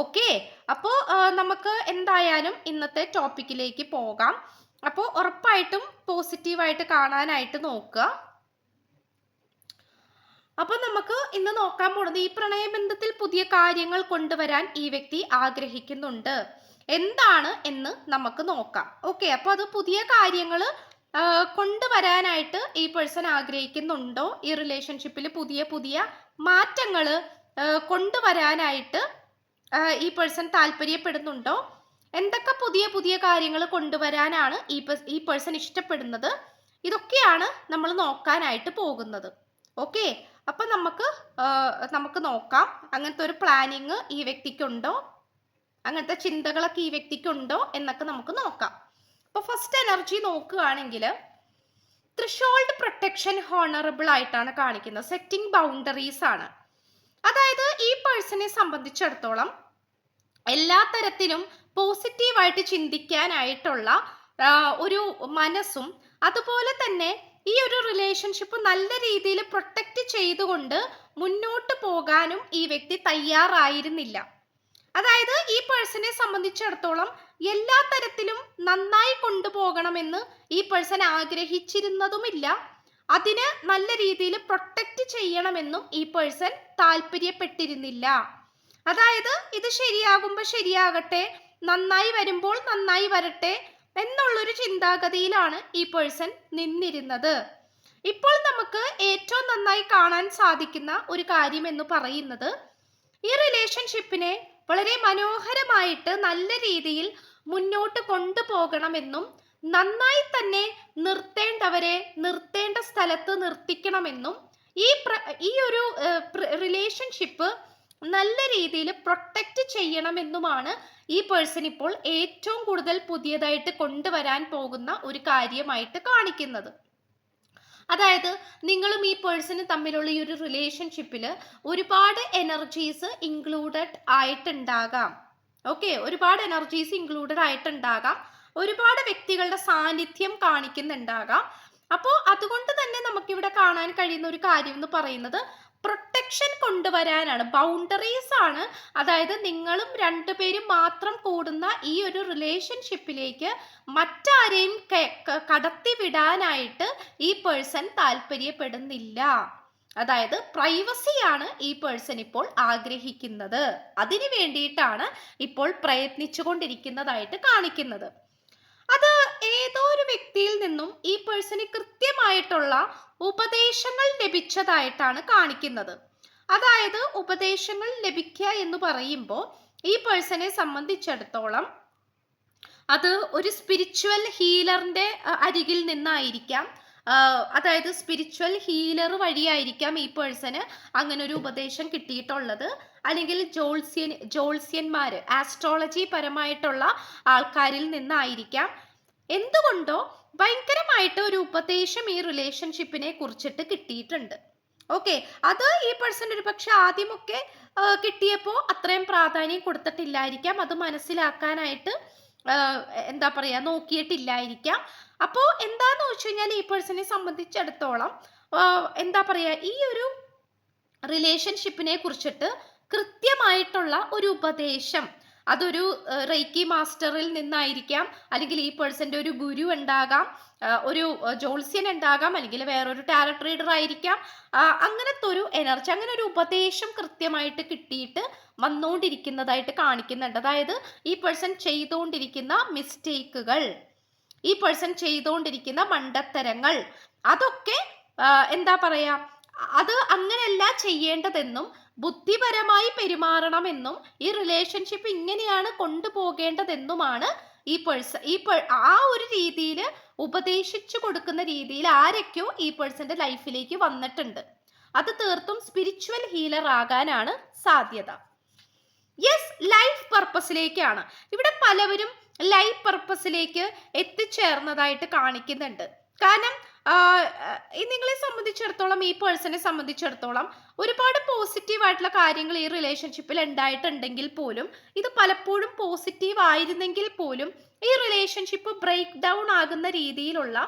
Okay അപ്പോൾ നമുക്ക് എന്തായാലും ഇന്നത്തെ ടോപ്പിക്കിലേക്ക് പോകാം. അപ്പോൾ ഉറപ്പായിട്ടും പോസിറ്റീവായിട്ട് കാണാനായിട്ട് നോക്കുക. അപ്പോൾ നമുക്ക് ഇന്ന് നോക്കാൻ പോണത് ഈ പ്രണയബന്ധത്തിൽ പുതിയ കാര്യങ്ങൾ കൊണ്ടുവരാൻ ഈ വ്യക്തി ആഗ്രഹിക്കുന്നുണ്ട്. എന്താണ് എന്ന് നമുക്ക് നോക്കാം. ഓക്കെ അപ്പോൾ അത് പുതിയ കാര്യങ്ങൾ കൊണ്ടുവരാനായിട്ട് ഈ പേഴ്സൺ ആഗ്രഹിക്കുന്നുണ്ടോ? ഈ റിലേഷൻഷിപ്പിൽ പുതിയ പുതിയ മാറ്റങ്ങൾ കൊണ്ടുവരാനായിട്ട് ഈ പേഴ്സൺ താല്പര്യപ്പെടുന്നുണ്ടോ? എന്തൊക്കെ പുതിയ പുതിയ കാര്യങ്ങൾ കൊണ്ടുവരാനാണ് ഈ ഈ പേഴ്സൺ ഇഷ്ടപ്പെടുന്നത്? ഇതൊക്കെയാണ് നമ്മൾ നോക്കാനായിട്ട് പോകുന്നത്. ഓക്കെ അപ്പം നമുക്ക് നമുക്ക് നോക്കാം. അങ്ങനത്തെ ഒരു പ്ലാനിങ് ഈ വ്യക്തിക്കുണ്ടോ? അങ്ങനത്തെ ചിന്തകളൊക്കെ ഈ വ്യക്തിക്കുണ്ടോ? എന്നൊക്കെ നമുക്ക് നോക്കാം. അപ്പോൾ ഫസ്റ്റ് എനർജി നോക്കുകയാണെങ്കിൽ ത്രിഷോൾഡ് പ്രൊട്ടക്ഷൻ ഹോണറബിൾ ആയിട്ടാണ് കാണിക്കുന്നത്. സെറ്റിംഗ് ബൗണ്ടറീസ് ആണ്. അതായത് ഈ പേഴ്സണെ സംബന്ധിച്ചിടത്തോളം എല്ലാ തരത്തിലും പോസിറ്റീവായിട്ട് ചിന്തിക്കാനായിട്ടുള്ള ഒരു മനസ്സും അതുപോലെ തന്നെ ഈ ഒരു റിലേഷൻഷിപ്പ് നല്ല രീതിയിൽ പ്രൊട്ടക്റ്റ് ചെയ്തുകൊണ്ട് മുന്നോട്ട് പോകാനും ഈ വ്യക്തി തയ്യാറായിരുന്നില്ല. അതായത് ഈ പേഴ്സണെ സംബന്ധിച്ചിടത്തോളം എല്ലാ തരത്തിലും നന്നായി കൊണ്ടുപോകണമെന്ന് ഈ പേഴ്സൺ ആഗ്രഹിച്ചിരുന്നതുമില്ല. അതിന് നല്ല രീതിയിൽ പ്രൊട്ടക്റ്റ് ചെയ്യണമെന്നും ഈ പേഴ്സൺ താല്പര്യപ്പെട്ടിരുന്നില്ല. അതായത് ഇത് ശരിയാകുമ്പോൾ ശരിയാകട്ടെ നന്നായി വരുമ്പോൾ നന്നായി വരട്ടെ എന്നുള്ളൊരു ചിന്താഗതിയിലാണ് ഈ പേഴ്സൺ നിന്നിരുന്നത്. ഇപ്പോൾ നമുക്ക് ഏറ്റവും നന്നായി കാണാൻ സാധിക്കുന്ന ഒരു കാര്യം എന്ന് പറയുന്നത് ഈ റിലേഷൻഷിപ്പിനെ വളരെ മനോഹരമായിട്ട് നല്ല രീതിയിൽ മുന്നോട്ട് കൊണ്ടുപോകണമെന്നും നന്നായി തന്നെ നിർത്തേണ്ടവരെ നിർത്തേണ്ട സ്ഥലത്ത് നിർത്തിക്കണമെന്നും ഈ ഈ ഒരു റിലേഷൻഷിപ്പ് നല്ല രീതിയിൽ പ്രൊട്ടക്റ്റ് ചെയ്യണമെന്നുമാണ് ഈ പേഴ്സൺ ഇപ്പോൾ ഏറ്റവും കൂടുതൽ പുതിയതായിട്ട് കൊണ്ടുവരാൻ പോകുന്ന ഒരു കാര്യമായിട്ട് കാണിക്കുന്നത്. അതായത് നിങ്ങളും ഈ പേഴ്സണും തമ്മിലുള്ള ഈ ഒരു റിലേഷൻഷിപ്പിൽ ഒരുപാട് എനർജീസ് ഇൻക്ലൂഡഡ് ആയിട്ടുണ്ടാകാം. ഓക്കെ ഒരുപാട് എനർജീസ് ഇൻക്ലൂഡഡ് ആയിട്ടുണ്ടാകാം. ഒരുപാട് വ്യക്തികളുടെ സാന്നിധ്യം കാണിക്കുന്നുണ്ടാകാം. അപ്പോൾ അതുകൊണ്ട് തന്നെ നമുക്കിവിടെ കാണാൻ കഴിയുന്ന ഒരു കാര്യം എന്ന് പറയുന്നത് പ്രൊട്ടക്ഷൻ കൊണ്ടുവരാനാണ്. ബൗണ്ടറീസ് ആണ്. അതായത് നിങ്ങളും രണ്ടുപേരും മാത്രം കൂടുന്ന ഈ ഒരു റിലേഷൻഷിപ്പിലേക്ക് മറ്റാരെയും കടത്തിവിടാനായിട്ട് ഈ പേഴ്സൺ താല്പര്യപ്പെടുന്നില്ല. അതായത് പ്രൈവസിയാണ് ഈ പേഴ്സൺ ഇപ്പോൾ ആഗ്രഹിക്കുന്നത്. അതിനു വേണ്ടിയിട്ടാണ് ഇപ്പോൾ പ്രയത്നിച്ചുകൊണ്ടിരിക്കുന്നതായിട്ട് കാണിക്കുന്നത്. അത് ഏതോ ഒരു വ്യക്തിയിൽ നിന്നും ഈ പേഴ്സണി കൃത്യമായിട്ടുള്ള ഉപദേശങ്ങൾ ലഭിച്ചതായിട്ടാണ് കാണിക്കുന്നത്. അതായത് ഉപദേശങ്ങൾ ലഭിക്കുക എന്ന് പറയുമ്പോൾ ഈ പേഴ്സണെ സംബന്ധിച്ചിടത്തോളം അത് ഒരു സ്പിരിച്വൽ ഹീലറിന്റെ അരികിൽ നിന്നായിരിക്കാം. അതായത് സ്പിരിച്വൽ ഹീലർ വഴിയായിരിക്കാം ഈ പേഴ്സന് അങ്ങനെ ഒരു ഉപദേശം കിട്ടിയിട്ടുള്ളത്. അല്ലെങ്കിൽ ജോൾസ്യൻ ജോൾസ്യന്മാര് ആസ്ട്രോളജി പരമായിട്ടുള്ള ആൾക്കാരിൽ നിന്നായിരിക്കാം. എന്തുകൊണ്ടോ ഭയങ്കരമായിട്ട് ഒരു ഉപദേശം ഈ റിലേഷൻഷിപ്പിനെ കുറിച്ചിട്ട് കിട്ടിയിട്ടുണ്ട്. ഓക്കെ അത് ഈ പേഴ്സൺ ഒരു പക്ഷെ ആദ്യമൊക്കെ കിട്ടിയപ്പോൾ അത്രയും പ്രാധാന്യം കൊടുത്തിട്ടില്ലായിരിക്കാം. അത് മനസ്സിലാക്കാനായിട്ട് എന്താ പറയുക നോക്കിയിട്ടില്ലായിരിക്കാം. അപ്പോൾ എന്താന്ന് വെച്ച് കഴിഞ്ഞാൽ ഈ പേഴ്സണെ സംബന്ധിച്ചിടത്തോളം എന്താ പറയുക ഈ ഒരു റിലേഷൻഷിപ്പിനെ കുറിച്ചിട്ട് കൃത്യമായിട്ടുള്ള ഒരു ഉപദേശം അതൊരു റെയ്ക്കി മാസ്റ്ററിൽ നിന്നായിരിക്കാം. അല്ലെങ്കിൽ ഈ പേഴ്സന്റെ ഒരു ഗുരു ഉണ്ടാകാം. ഒരു ജോൾസ്യൻ ഉണ്ടാകാം. അല്ലെങ്കിൽ വേറൊരു ടാരറ്റ് റീഡർ ആയിരിക്കാം. അങ്ങനത്തെ ഒരു എനർജി അങ്ങനെ ഒരു ഉപദേശം കൃത്യമായിട്ട് കിട്ടിയിട്ട് വന്നുകൊണ്ടിരിക്കുന്നതായിട്ട് കാണിക്കുന്നുണ്ട്. അതായത് ഈ പേഴ്സൺ ചെയ്തുകൊണ്ടിരിക്കുന്ന മിസ്റ്റേക്കുകൾ ഈ പേഴ്സൺ ചെയ്തുകൊണ്ടിരിക്കുന്ന മണ്ടത്തരങ്ങൾ അതൊക്കെ എന്താ പറയാ അത് അങ്ങനെയല്ല ചെയ്യേണ്ടതെന്നും ബുദ്ധിപരമായി പെരുമാറണമെന്നും ഈ റിലേഷൻഷിപ്പ് ഇങ്ങനെയാണ് കൊണ്ടുപോകേണ്ടതെന്നുമാണ് ഈ പേഴ്സൺ ഈ ആ ഒരു രീതിയിൽ ഉപദേശിച്ചു കൊടുക്കുന്ന രീതിയിൽ ആരൊക്കെയോ ഈ പേഴ്സന്റെ ലൈഫിലേക്ക് വന്നിട്ടുണ്ട്. അത് തീർത്തും സ്പിരിച്വൽ ഹീലർ ആകാനാണ് സാധ്യത. യെസ് ലൈഫ് പർപ്പസിലേക്കാണ് ഇവിടെ പലവരും ലൈഫ് പർപ്പസിലേക്ക് എത്തിച്ചേർന്നതായിട്ട് കാണിക്കുന്നുണ്ട്. കാരണം നിങ്ങളെ സംബന്ധിച്ചിടത്തോളം ഈ പേഴ്സണെ സംബന്ധിച്ചിടത്തോളം ഒരുപാട് പോസിറ്റീവ് ആയിട്ടുള്ള കാര്യങ്ങൾ ഈ റിലേഷൻഷിപ്പിൽ ഉണ്ടായിട്ടുണ്ടെങ്കിൽ പോലും ഇത് പലപ്പോഴും പോസിറ്റീവ് ആയിരുന്നെങ്കിൽ പോലും ഈ റിലേഷൻഷിപ്പ് ബ്രേക്ക് ഡൗൺ ആകുന്ന രീതിയിലുള്ള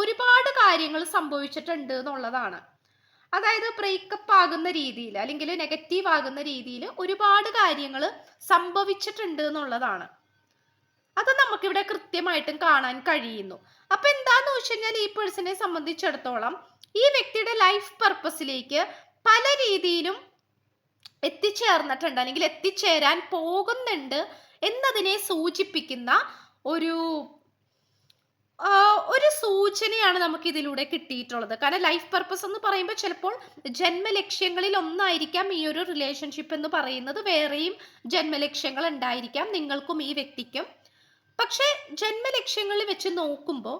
ഒരുപാട് കാര്യങ്ങൾ സംഭവിച്ചിട്ടുണ്ട് എന്നുള്ളതാണ്. അതായത് ബ്രേക്കപ്പ് ആകുന്ന രീതിയിൽ അല്ലെങ്കിൽ നെഗറ്റീവ് ആകുന്ന രീതിയിൽ ഒരുപാട് കാര്യങ്ങൾ സംഭവിച്ചിട്ടുണ്ട് എന്നുള്ളതാണ്. അത് നമുക്കിവിടെ കൃത്യമായിട്ടും കാണാൻ കഴിയുന്നു. അപ്പൊ എന്താന്ന് വെച്ച് കഴിഞ്ഞാൽ ഈ പേഴ്സണെ സംബന്ധിച്ചിടത്തോളം ഈ വ്യക്തിയുടെ ലൈഫ് പർപ്പസിലേക്ക് പല രീതിയിലും എത്തിച്ചേർന്നിട്ടുണ്ട് അല്ലെങ്കിൽ എത്തിച്ചേരാൻ പോകുന്നുണ്ട് എന്നതിനെ സൂചിപ്പിക്കുന്ന ഒരു ഒരു സൂചനയാണ് നമുക്ക് ഇതിലൂടെ കിട്ടിയിട്ടുള്ളത്. കാരണം ലൈഫ് പർപ്പസ് എന്ന് പറയുമ്പോൾ ചിലപ്പോൾ ജന്മലക്ഷ്യങ്ങളിൽ ഒന്നായിരിക്കാം ഈ ഒരു റിലേഷൻഷിപ്പ് എന്ന് പറയുന്നത്. വേറെയും ജന്മലക്ഷ്യങ്ങൾ ഉണ്ടായിരിക്കാം നിങ്ങൾക്കും ഈ വ്യക്തിക്കും. പക്ഷേ ജന്മലക്ഷ്യങ്ങൾ വെച്ച് നോക്കുമ്പോൾ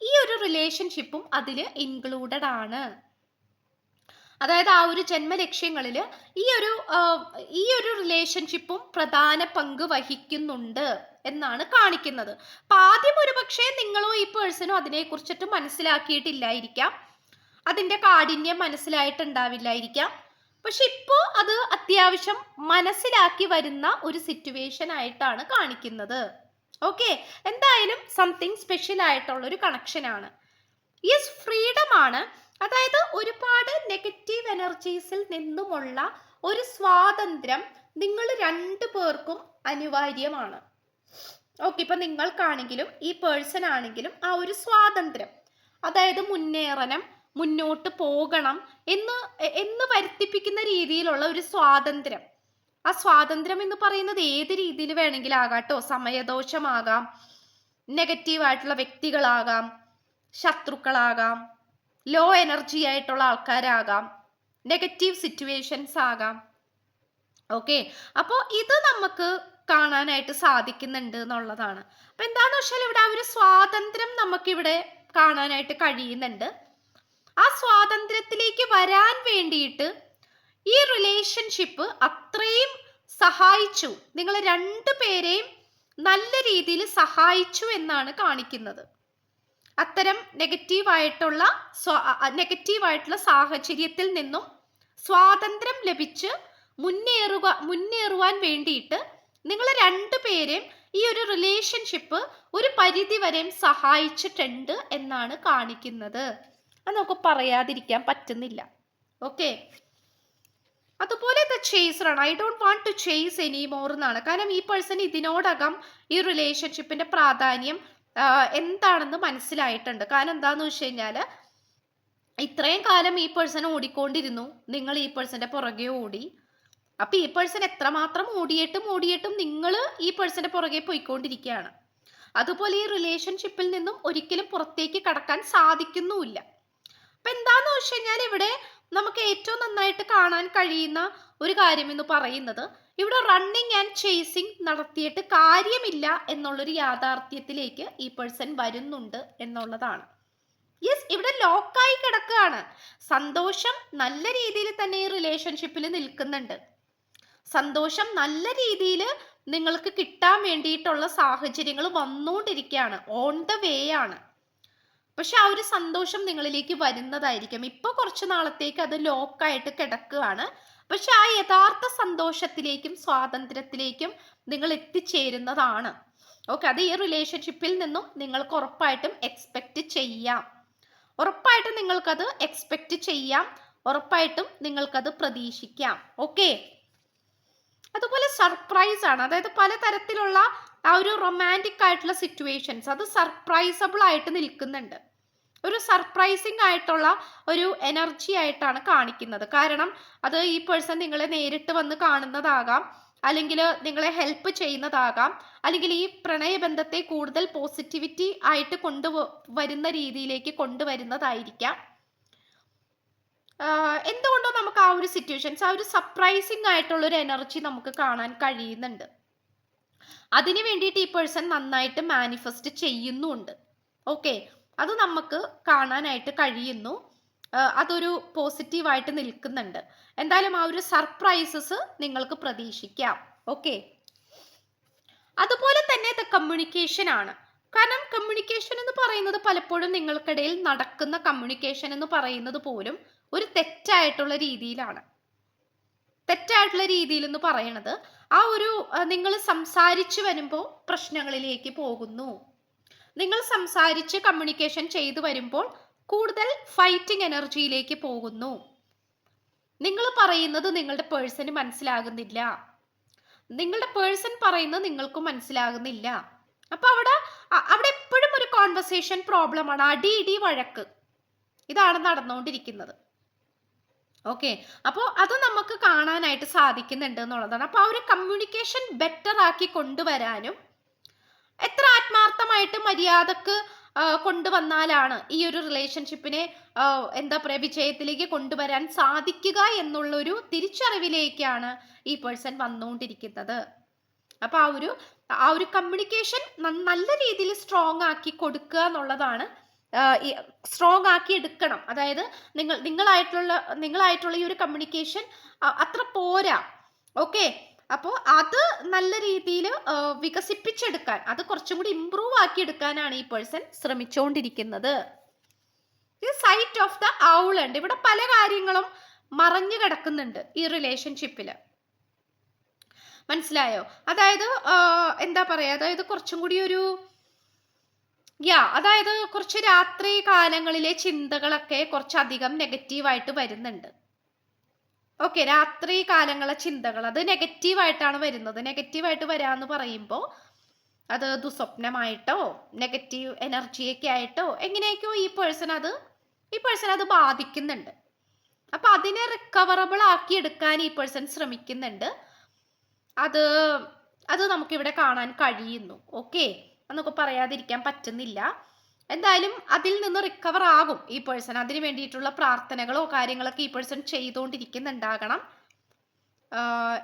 ഈ ഒരു റിലേഷൻഷിപ്പും അതിൽ ഇൻക്ലൂഡഡ് ആണ്. അതായത് ആ ഒരു ജന്മലക്ഷ്യങ്ങളിൽ ഈ ഒരു ഈ ഒരു റിലേഷൻഷിപ്പും പ്രധാന പങ്ക് വഹിക്കുന്നുണ്ട് എന്നാണ് കാണിക്കുന്നത്. അപ്പൊ ആദ്യം ഒരു പക്ഷേ നിങ്ങളോ ഈ പേഴ്സണോ അതിനെ കുറിച്ചിട്ട് മനസ്സിലാക്കിയിട്ടില്ലായിരിക്കാം. അതിന്റെ കാഠിന്യം മനസ്സിലായിട്ടുണ്ടാവില്ലായിരിക്കാം. പക്ഷെ ഇപ്പോൾ അത് അത്യാവശ്യം മനസ്സിലാക്കി വരുന്ന ഒരു സിറ്റുവേഷൻ ആയിട്ടാണ് കാണിക്കുന്നത്. ഓക്കെ എന്തായാലും സംതിങ് സ്പെഷ്യൽ ആയിട്ടുള്ള ഒരു കണക്ഷൻ ആണ്. യെസ് ഫ്രീഡം ആണ്. അതായത് ഒരുപാട് നെഗറ്റീവ് എനർജീസിൽ നിന്നുമുള്ള ഒരു സ്വാതന്ത്ര്യം നിങ്ങൾ രണ്ടു പേർക്കും അനിവാര്യമാണ്. ഓക്കെ ഇപ്പൊ നിങ്ങൾക്കാണെങ്കിലും ഈ പേഴ്സൺ ആണെങ്കിലും ആ ഒരു സ്വാതന്ത്ര്യം അതായത് മുന്നേറണം മുന്നോട്ട് പോകണം എന്ന് എന്ന് വരുത്തിപ്പിക്കുന്ന രീതിയിലുള്ള ഒരു സ്വാതന്ത്ര്യം. ആ സ്വാതന്ത്ര്യം എന്ന് പറയുന്നത് ഏത് രീതിയിൽ വേണമെങ്കിലും ആകാട്ടോ സമയദോഷമാകാം നെഗറ്റീവ് ആയിട്ടുള്ള വ്യക്തികളാകാം ശത്രുക്കളാകാം ലോ എനർജി ആയിട്ടുള്ള ആൾക്കാരാകാം നെഗറ്റീവ് സിറ്റുവേഷൻസ് ആകാം. ഓക്കെ അപ്പോൾ ഇത് നമുക്ക് കാണാനായിട്ട് സാധിക്കുന്നുണ്ട് എന്നുള്ളതാണ്. അപ്പൊ എന്താന്ന് വെച്ചാൽ ഇവിടെ ആ ഒരു സ്വാതന്ത്ര്യം നമുക്കിവിടെ കാണാനായിട്ട് കഴിയുന്നുണ്ട്. ആ സ്വാതന്ത്ര്യത്തിലേക്ക് വരാൻ വേണ്ടിയിട്ട് ഈ റിലേഷൻഷിപ്പ് അത്രയും സഹായിച്ചു. നിങ്ങൾ രണ്ടു പേരെയും നല്ല രീതിയിൽ സഹായിച്ചു എന്നാണ് കാണിക്കുന്നത്. അത്തരം നെഗറ്റീവായിട്ടുള്ള നെഗറ്റീവായിട്ടുള്ള സാഹചര്യത്തിൽ നിന്നും സ്വാതന്ത്ര്യം ലഭിച്ച് മുന്നേറുക മുന്നേറുവാൻ വേണ്ടിയിട്ട് നിങ്ങൾ രണ്ടുപേരെയും ഈ ഒരു റിലേഷൻഷിപ്പ് ഒരു പരിധി വരെയും സഹായിച്ചിട്ടുണ്ട് എന്നാണ് കാണിക്കുന്നത്. അത് നമുക്ക് പറയാതിരിക്കാൻ പറ്റുന്നില്ല. ഓക്കെ അതുപോലെ the ചേസറാണ്. I don't want to chase any more എന്നാണ്. കാരണം ഈ പേഴ്സൺ ഇതിനോടകം ഈ റിലേഷൻഷിപ്പിന്റെ പ്രാധാന്യം എന്താണെന്ന് മനസ്സിലായിട്ടുണ്ട്. കാരണം എന്താന്ന് വെച്ച് കഴിഞ്ഞാൽ ഇത്രയും കാലം ഈ പേഴ്സൺ ഓടിക്കൊണ്ടിരുന്നു. നിങ്ങൾ ഈ പേഴ്സന്റെ പുറകെ ഓടി. അപ്പൊ ഈ പേഴ്സൺ എത്രമാത്രം ഓടിയിട്ടും ഓടിയിട്ടും നിങ്ങൾ ഈ പേഴ്സന്റെ പുറകെ പോയിക്കൊണ്ടിരിക്കുകയാണ്. അതുപോലെ ഈ റിലേഷൻഷിപ്പിൽ നിന്നും ഒരിക്കലും പുറത്തേക്ക് കടക്കാൻ സാധിക്കുന്നുമില്ല. അപ്പൊ എന്താന്ന് വെച്ച് കഴിഞ്ഞാൽ ഇവിടെ നമുക്ക് ഏറ്റവും നന്നായിട്ട് കാണാൻ കഴിയുന്ന ഒരു കാര്യം എന്ന് പറയുന്നത് ഇവിടെ റണ്ണിങ് ആൻഡ് ചേസിങ് നടത്തിയിട്ട് കാര്യമില്ല എന്നുള്ളൊരു യാഥാർത്ഥ്യത്തിലേക്ക് ഈ പേഴ്സൺ വരുന്നുണ്ട് എന്നുള്ളതാണ്. യെസ് ഇവിടെ ലോക്കായി കിടക്കുകയാണ്. സന്തോഷം നല്ല രീതിയിൽ തന്നെ ഈ റിലേഷൻഷിപ്പിൽ നിൽക്കുന്നുണ്ട്. സന്തോഷം നല്ല രീതിയിൽ നിങ്ങൾക്ക് കിട്ടാൻ വേണ്ടിയിട്ടുള്ള സാഹചര്യങ്ങൾ വന്നുകൊണ്ടിരിക്കുകയാണ്. ഓൺ ദ വേ ആണ്. പക്ഷെ ആ ഒരു സന്തോഷം നിങ്ങളിലേക്ക് വരുന്നതായിരിക്കും. ഇപ്പൊ കുറച്ച് നാളത്തേക്ക് അത് ലോക്കായിട്ട് കിടക്കുകയാണ്. പക്ഷെ ആ യഥാർത്ഥ സന്തോഷത്തിലേക്കും സ്വാതന്ത്ര്യത്തിലേക്കും നിങ്ങൾ എത്തിച്ചേരുന്നതാണ്. ഓക്കെ അത് ഈ റിലേഷൻഷിപ്പിൽ നിന്നും നിങ്ങൾക്ക് ഉറപ്പായിട്ടും എക്സ്പെക്റ്റ് ചെയ്യാം. ഉറപ്പായിട്ടും നിങ്ങൾക്കത് എക്സ്പെക്റ്റ് ചെയ്യാം. ഉറപ്പായിട്ടും നിങ്ങൾക്കത് പ്രതീക്ഷിക്കാം. ഓക്കെ അതുപോലെ സർപ്രൈസ് ആണ്. അതായത് പലതരത്തിലുള്ള ആ ഒരു റൊമാന്റിക് ആയിട്ടുള്ള സിറ്റുവേഷൻസ് അത് സർപ്രൈസബിൾ ആയിട്ട് നിൽക്കുന്നുണ്ട്. ഒരു സർപ്രൈസിങ് ആയിട്ടുള്ള ഒരു എനർജി ആയിട്ടാണ് കാണിക്കുന്നത്. കാരണം അത് ഈ പേഴ്സൺ നിങ്ങളെ നേരിട്ട് വന്ന് കാണുന്നതാകാം അല്ലെങ്കിൽ നിങ്ങളെ ഹെൽപ്പ് ചെയ്യുന്നതാകാം അല്ലെങ്കിൽ ഈ പ്രണയബന്ധത്തെ കൂടുതൽ പോസിറ്റിവിറ്റി ആയിട്ട് കൊണ്ടു വരുന്ന രീതിയിലേക്ക് കൊണ്ടുവരുന്നതായിരിക്കാം. എന്തുകൊണ്ടോ നമുക്ക് ആ ഒരു സിറ്റുവേഷൻസ് ആ ഒരു സർപ്രൈസിങ് ആയിട്ടുള്ള ഒരു എനർജി നമുക്ക് കാണാൻ കഴിയുന്നുണ്ട്. അതിന് വേണ്ടിയിട്ട് ഈ പേഴ്സൺ നന്നായിട്ട് മാനിഫെസ്റ്റ് ചെയ്യുന്നുണ്ട്. ഓക്കെ അത് നമുക്ക് കാണാനായിട്ട് കഴിയുന്നു. അതൊരു പോസിറ്റീവായിട്ട് നിൽക്കുന്നുണ്ട്. എന്തായാലും ആ ഒരു സർപ്രൈസസ് നിങ്ങൾക്ക് പ്രതീക്ഷിക്കാം. ഓക്കെ അതുപോലെ തന്നെ ദ കമ്മ്യൂണിക്കേഷൻ ആണ്. കാരണം കമ്മ്യൂണിക്കേഷൻ എന്ന് പറയുന്നത് പലപ്പോഴും നിങ്ങൾക്കിടയിൽ നടക്കുന്ന കമ്മ്യൂണിക്കേഷൻ എന്ന് പറയുന്നത് പോലും ഒരു തെറ്റായിട്ടുള്ള രീതിയിലാണ്. തെറ്റായിട്ടുള്ള രീതിയിൽ എന്ന് പറയണത് ആ ഒരു നിങ്ങൾ സംസാരിച്ചു വരുമ്പോൾ പ്രശ്നങ്ങളിലേക്ക് പോകുന്നു. നിങ്ങൾ സംസാരിച്ച് കമ്മ്യൂണിക്കേഷൻ ചെയ്തു വരുമ്പോൾ കൂടുതൽ ഫൈറ്റിംഗ് എനർജിയിലേക്ക് പോകുന്നു. നിങ്ങൾ പറയുന്നത് നിങ്ങളുടെ പേഴ്സന് മനസ്സിലാകുന്നില്ല. നിങ്ങളുടെ പേഴ്സൺ പറയുന്നത് നിങ്ങൾക്ക് മനസ്സിലാകുന്നില്ല. അപ്പൊ അവിടെ അവിടെ എപ്പോഴും ഒരു കോൺവെർസേഷൻ പ്രോബ്ലമാണ് അടി ഇടി വഴക്ക്. ഇതാണ് നടന്നുകൊണ്ടിരിക്കുന്നത്. ഓക്കെ അപ്പോൾ അത് നമുക്ക് കാണാനായിട്ട് സാധിക്കുന്നുണ്ട് എന്നുള്ളതാണ്. അപ്പോൾ ആ ഒരു കമ്മ്യൂണിക്കേഷൻ ബെറ്റർ ആക്കി കൊണ്ടുവരാനും എത്ര ആത്മാർത്ഥമായിട്ട് മര്യാദയ്ക്ക് കൊണ്ടുവന്നാലാണ് ഈ ഒരു റിലേഷൻഷിപ്പിനെ എന്താ പറയുക വിജയത്തിലേക്ക് കൊണ്ടുവരാൻ സാധിക്കുക എന്നുള്ളൊരു തിരിച്ചറിവിലേക്കാണ് ഈ പേഴ്സൺ വന്നുകൊണ്ടിരിക്കുന്നത്. അപ്പോൾ ആ ഒരു ആ ഒരു കമ്മ്യൂണിക്കേഷൻ നല്ല രീതിയിൽ സ്ട്രോങ് ആക്കി കൊടുക്കുക എന്നുള്ളതാണ് സ്ട്രോങ് ആക്കി എടുക്കണം. അതായത് നിങ്ങൾ നിങ്ങളായിട്ടുള്ള നിങ്ങളായിട്ടുള്ള ഈ ഒരു കമ്മ്യൂണിക്കേഷൻ അത്ര പോരാ. ഓക്കെ അപ്പോൾ അത് നല്ല രീതിയിൽ വികസിപ്പിച്ചെടുക്കാൻ അത് കുറച്ചും കൂടി ഇമ്പ്രൂവ് ആക്കി എടുക്കാനാണ് ഈ പേഴ്സൺ ശ്രമിച്ചുകൊണ്ടിരിക്കുന്നത് സൈറ്റ് ഓഫ് ദ ഔൾ ഉണ്ട്. ഇവിടെ പല കാര്യങ്ങളും മറഞ്ഞു കിടക്കുന്നുണ്ട് ഈ റിലേഷൻഷിപ്പിൽ മനസ്സിലായോ? അതായത് എന്താ പറയാ? അതായത് കുറച്ചും കൂടി ഒരു യാ അതായത് കുറച്ച് രാത്രി കാലങ്ങളിലെ ചിന്തകളൊക്കെ കുറച്ചധികം നെഗറ്റീവായിട്ട് വരുന്നുണ്ട്. ഓക്കെ രാത്രി കാലങ്ങളെ ചിന്തകൾ അത് നെഗറ്റീവായിട്ടാണ് വരുന്നത്. നെഗറ്റീവായിട്ട് വരാന്ന് പറയുമ്പോൾ അത് ദുസ്വപ്നമായിട്ടോ നെഗറ്റീവ് എനർജിയൊക്കെ ആയിട്ടോ എങ്ങനെയൊക്കെയോ ഈ പേഴ്സൺ അത് ഈ പേഴ്സൺ അത് ബാധിക്കുന്നുണ്ട്. അപ്പൊ അതിനെ റിക്കവറബിൾ ആക്കി എടുക്കാൻ ഈ പേഴ്സൺ ശ്രമിക്കുന്നുണ്ട്. അത് അത് നമുക്കിവിടെ കാണാൻ കഴിയുന്നു. ഓക്കെ എന്നൊക്കെ പറയാതിരിക്കാൻ പറ്റുന്നില്ല. എന്തായാലും അതിൽ നിന്ന് റിക്കവർ ആകും ഈ പേഴ്സൺ അതിന് വേണ്ടിയിട്ടുള്ള പ്രാർത്ഥനകളോ കാര്യങ്ങളൊക്കെ ഈ പേഴ്സൺ ചെയ്തുകൊണ്ടിരിക്കുന്നുണ്ടാകണം.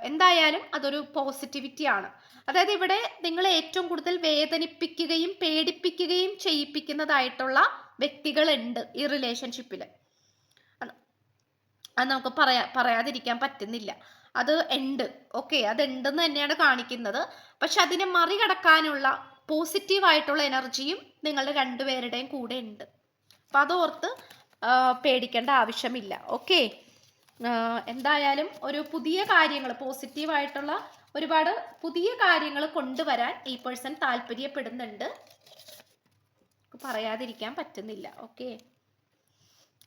എന്തായാലും അതൊരു പോസിറ്റിവിറ്റി ആണ്. അതായത് ഇവിടെ നിങ്ങളെ ഏറ്റവും കൂടുതൽ വേദനിപ്പിക്കുകയും പേടിപ്പിക്കുകയും ചെയ്യിപ്പിക്കുന്നതായിട്ടുള്ള വ്യക്തികളുണ്ട് ഈ റിലേഷൻഷിപ്പിൽ അത് നമുക്ക് പറയാ പറയാതിരിക്കാൻ പറ്റുന്നില്ല. അത് ഉണ്ട്. ഓക്കെ അത് ഉണ്ടെന്ന് തന്നെയാണ് കാണിക്കുന്നത്. പക്ഷെ അതിനെ മറികടക്കാനുള്ള പോസിറ്റീവ് ആയിട്ടുള്ള എനർജിയും നിങ്ങളുടെ രണ്ടുപേരുടെയും കൂടെ ഉണ്ട്. അപ്പം അതോർത്ത് പേടിക്കേണ്ട ആവശ്യമില്ല. ഓക്കെ? എന്തായാലും ഒരു പുതിയ കാര്യങ്ങൾ പോസിറ്റീവായിട്ടുള്ള ഒരുപാട് പുതിയ കാര്യങ്ങൾ കൊണ്ടുവരാൻ ഈ പേഴ്സൺ താല്പര്യപ്പെടുന്നുണ്ട്. പറയാതിരിക്കാൻ പറ്റുന്നില്ല. Okay?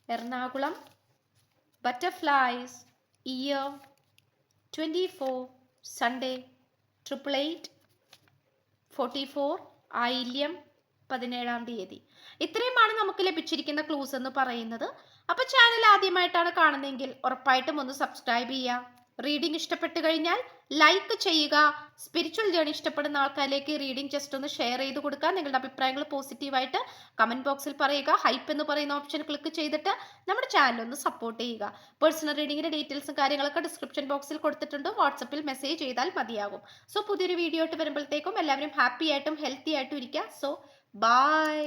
Ernakulam butterflies year twenty four Sunday triple eight forty four Ayilyam പതിനേഴാം തീയതി. ഇത്രയുമാണ് നമുക്ക് ലഭിച്ചിരിക്കുന്ന ക്ലൂസ് എന്ന് പറയുന്നത്. അപ്പോൾ ചാനൽ ആദ്യമായിട്ടാണ് കാണുന്നതെങ്കിൽ ഉറപ്പായിട്ടും ഒന്ന് സബ്സ്ക്രൈബ് ചെയ്യുക. റീഡിംഗ് ഇഷ്ടപ്പെട്ട് കഴിഞ്ഞാൽ ലൈക്ക് ചെയ്യുക. സ്പിരിച്വൽ ജേണി ഇഷ്ടപ്പെടുന്ന ആൾക്കാരിലേക്ക് റീഡിംഗ് ജസ്റ്റ് ഒന്ന് ഷെയർ ചെയ്ത് കൊടുക്കുക. നിങ്ങളുടെ അഭിപ്രായങ്ങൾ പോസിറ്റീവായിട്ട് കമന്റ് ബോക്സിൽ പറയുക. ഹൈപ്പ് എന്ന് പറയുന്ന ഓപ്ഷൻ ക്ലിക്ക് ചെയ്തിട്ട് നമ്മുടെ ചാനൽ ഒന്ന് സപ്പോർട്ട് ചെയ്യുക. പേഴ്സണൽ റീഡിങ്ങിന്റെ ഡീറ്റെയിൽസും കാര്യങ്ങളൊക്കെ ഡിസ്ക്രിപ്ഷൻ ബോക്സിൽ കൊടുത്തിട്ടുണ്ട്. വാട്സപ്പിൽ മെസ്സേജ് ചെയ്താൽ മതിയാകും. സോ പുതിയൊരു വീഡിയോ ആയിട്ട് വരുമ്പോഴത്തേക്കും എല്ലാവരും ഹാപ്പി ആയിട്ടും ഹെൽത്തി ആയിട്ടും ഇരിക്കുക. So by